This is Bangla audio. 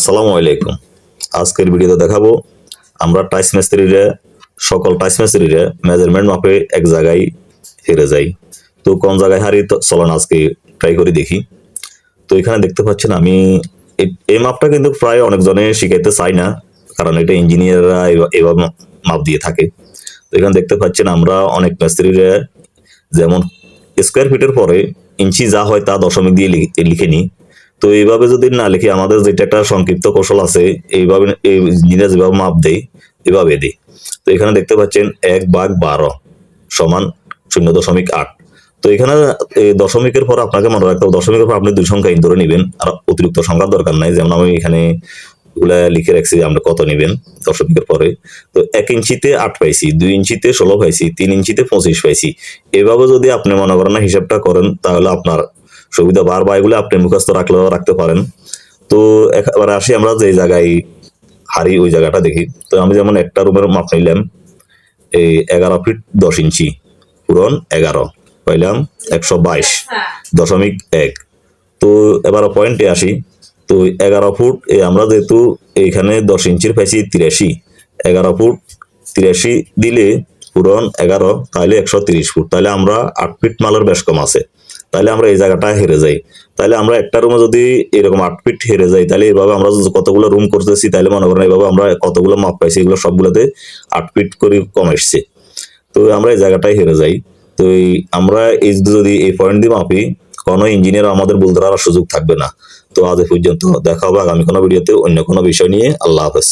আসসালামু আলাইকুম। আজকের ভিডিওতে দেখাবো, আমরা টাইস মিস্ত্রিরা, সকল টাইস মিস্ত্রিরা মেজারমেন্ট মাপে এক জায়গায় হেরে যাই। তো কোন জায়গায় হারি চলুন আজকে ট্রাই করে দেখি। তো এখানে দেখতে পাচ্ছেন আমি এই মাপটা কিন্তু প্রায় অনেকজনে শিখাইতে চাই না, কারণ এটা ইঞ্জিনিয়াররা এভাবে মাপ দিয়ে থাকে। তো এখানে দেখতে পাচ্ছেন আমরা অনেক মিস্ত্রিরা, যেমন স্কোয়ার ফিটের পরে ইঞ্চি যা হয় তা দশমিক দিয়ে লিখে নিই। তো এইভাবে যদি না লিখে আমাদের যেটা একটা সংক্ষিপ্ত কৌশল আছে, এইভাবে এই ইঞ্জিনিয়ার যেভাবে মাপ দেয় এভাবে দিই। তো এখানে দেখতে পাচ্ছেন এক বাঘ বারো সমান শূন্য দশমিক আট। তো এখানে দশমিকের পর আপনাকে মনে রাখতে হবে, দশমিকের পর আপনি দুই সংখ্যা ধরে নেবেন, আর অতিরিক্ত সংখ্যার দরকার নাই। যেমন আমি এখানে লিখে রাখছি যে আপনি কত নেবেন দশমিকের পরে। তো এক ইঞ্চিতে আট পাইছি, দুই ইঞ্চিতে ষোলো পাইছি, তিন ইঞ্চিতে পঁচিশ পাইছি। এভাবে যদি আপনি মনে করেন হিসাবটা করেন, তাহলে আপনার সুবিধা বার বা এগুলো আপনি মুখস্থ রাখলেও রাখতে পারেন। তো এবার আসি আমরা যে জায়গায় হারি, ওই জায়গাটা দেখি। তো আমি যেমন একটা রুমের মাপ নিলাম, এই এগারো ফিট দশ ইঞ্চি, পূরণ এগারো, পাইলাম একশো বাইশ দশমিক এক। তো এবার পয়েন্টে আসি, তো এগারো ফুট আমরা যেহেতু এইখানে দশ ইঞ্চির পাইছি তিরাশি, এগারো ফুট তিরাশি দিলে পূরণ এগারো তাহলে একশো তিরিশ ফুট। তাহলে আমরা আট ফিট মালের বেশ কম আছে। তাহলে আমরা এই জায়গাটা হেরে যাই। তাহলে আমরা একটা রুমে যদি এরকম আট ফিট হেরে যাই, তাহলে এইভাবে আমরা কতগুলো রুম করতেছি, তাহলে মনে করেন এইভাবে আমরা কতগুলো মাপ পাইছি, এগুলো সবগুলোতে আট ফিট করে কম এসছে। তো আমরা এই জায়গাটাই হেরে যাই। তো এই আমরা এই যদি এই পয়েন্ট দিয়ে মাপি, কোনো ইঞ্জিনিয়ার আমাদের বলতে আর সুযোগ থাকবে না। তো আজ পর্যন্ত দেখা হবে আগামী কোনো ভিডিওতে অন্য কোনো বিষয় নিয়ে। আল্লাহ হাফেজ।